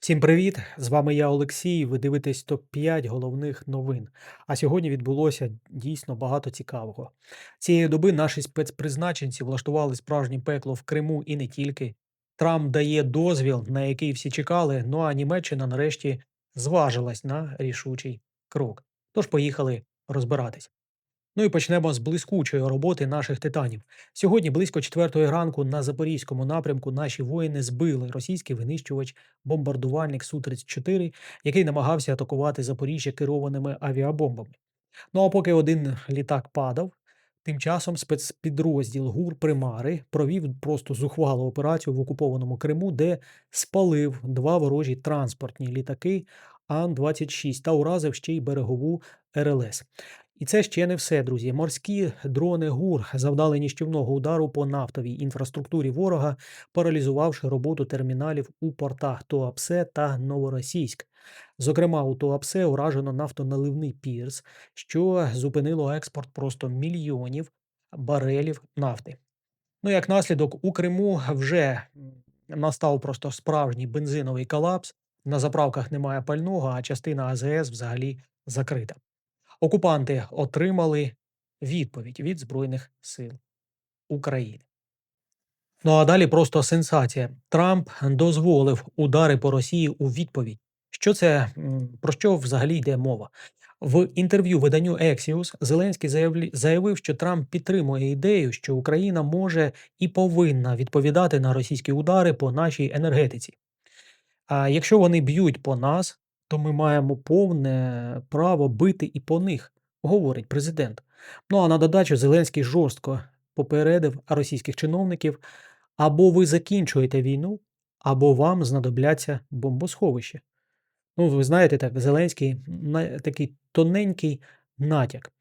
Всім привіт! З вами я Олексій. Ви дивитесь топ-5 головних новин. А сьогодні відбулося дійсно багато цікавого. Цієї доби наші спецпризначенці влаштували справжнє пекло в Криму і не тільки. Трамп дає дозвіл, на який всі чекали. Ну а Німеччина нарешті зважилась на рішучий крок. Тож поїхали розбиратись. Ну і почнемо з блискучої роботи наших титанів. Сьогодні, близько четвертої ранку, на запорізькому напрямку наші воїни збили російський винищувач бомбардувальник Су-34, який намагався атакувати Запоріжжя керованими авіабомбами. Ну а поки один літак падав, тим часом спецпідрозділ ГУР Примари провів просто зухвалу операцію в окупованому Криму, де спалив два ворожі транспортні літаки Ан-26 та уразив ще й берегову РЛС. І це ще не все, друзі. Морські дрони ГУР завдали ніщівного удару по нафтовій інфраструктурі ворога, паралізувавши роботу терміналів у портах Туапсе та Новоросійськ. Зокрема, у Туапсе уражено нафтоналивний пірс, що зупинило експорт просто мільйонів барелів нафти. Ну, як наслідок, у Криму вже настав просто справжній бензиновий колапс. На заправках немає пального, а частина АЗС взагалі закрита. Окупанти отримали відповідь від Збройних сил України. Ну а далі просто сенсація. Трамп дозволив удари по Росії у відповідь. Що це про що взагалі йде мова? В інтерв'ю виданню Axios Зеленський заявив, що Трамп підтримує ідею, що Україна може і повинна відповідати на російські удари по нашій енергетиці. А якщо вони б'ють по нас, то ми маємо повне право бити і по них, говорить президент. Ну а на додачу Зеленський жорстко попередив російських чиновників: або ви закінчуєте війну, або вам знадобляться бомбосховище. Ну, ви знаєте, так, Зеленський такий тоненький натяк.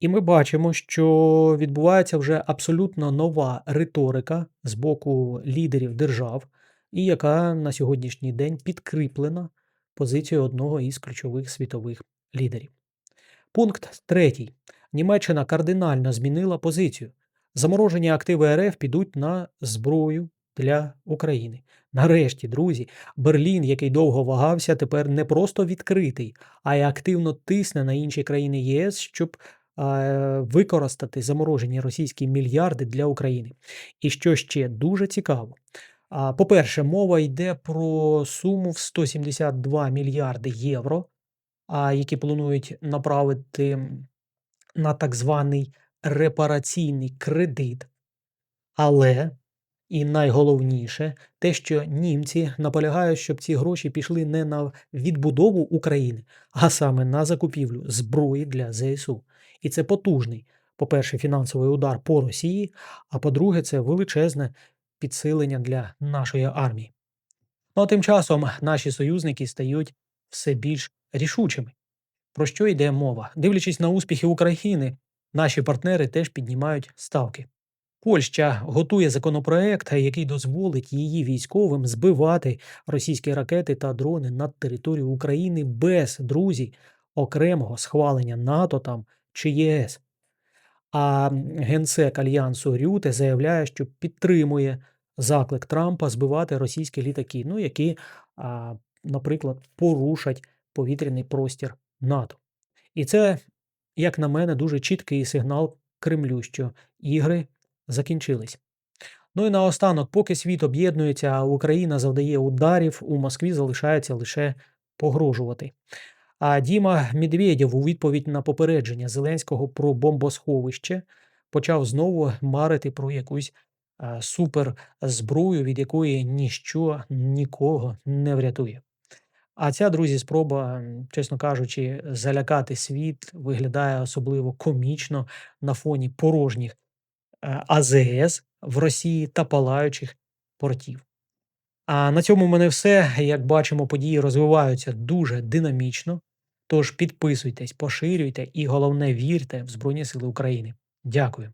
І ми бачимо, що відбувається вже абсолютно нова риторика з боку лідерів держав, і яка на сьогоднішній день підкріплена позицію одного із ключових світових лідерів. Пункт третій. Німеччина кардинально змінила позицію. Заморожені активи РФ підуть на зброю для України. Нарешті, друзі, Берлін, який довго вагався, тепер не просто відкритий, а й активно тисне на інші країни ЄС, щоб е, використати заморожені російські мільярди для України. І що ще дуже цікаво, по-перше, мова йде про суму в 172 мільярди євро, які планують направити на так званий репараційний кредит. Але, і найголовніше, те, що німці наполягають, щоб ці гроші пішли не на відбудову України, а саме на закупівлю зброї для ЗСУ. І це потужний, по-перше, фінансовий удар по Росії, а по-друге, це величезне підсилення для нашої армії. Ну а тим часом наші союзники стають все більш рішучими. Про що йде мова? Дивлячись на успіхи України, наші партнери теж піднімають ставки. Польща готує законопроект, який дозволить її військовим збивати російські ракети та дрони над територією України без друзі окремого схвалення НАТО там чи ЄС. А генсек альянсу Рюте заявляє, що підтримує заклик Трампа збивати російські літаки, ну які, наприклад, порушать повітряний простір НАТО. І це, як на мене, дуже чіткий сигнал Кремлю, що ігри закінчились. Ну і наостанок, поки світ об'єднується, а Україна завдає ударів, у Москві залишається лише погрожувати. А Діма Медведєв у відповідь на попередження Зеленського про бомбосховище почав знову марити про якусь суперзброю, від якої ніщо нікого не врятує. А ця, друзі, спроба, чесно кажучи, залякати світ виглядає особливо комічно на фоні порожніх е, АЗС в Росії та палаючих портів. А на цьому в мене все. Як бачимо, події розвиваються дуже динамічно. Тож підписуйтесь, поширюйте і головне вірте в Збройні Сили України. Дякую.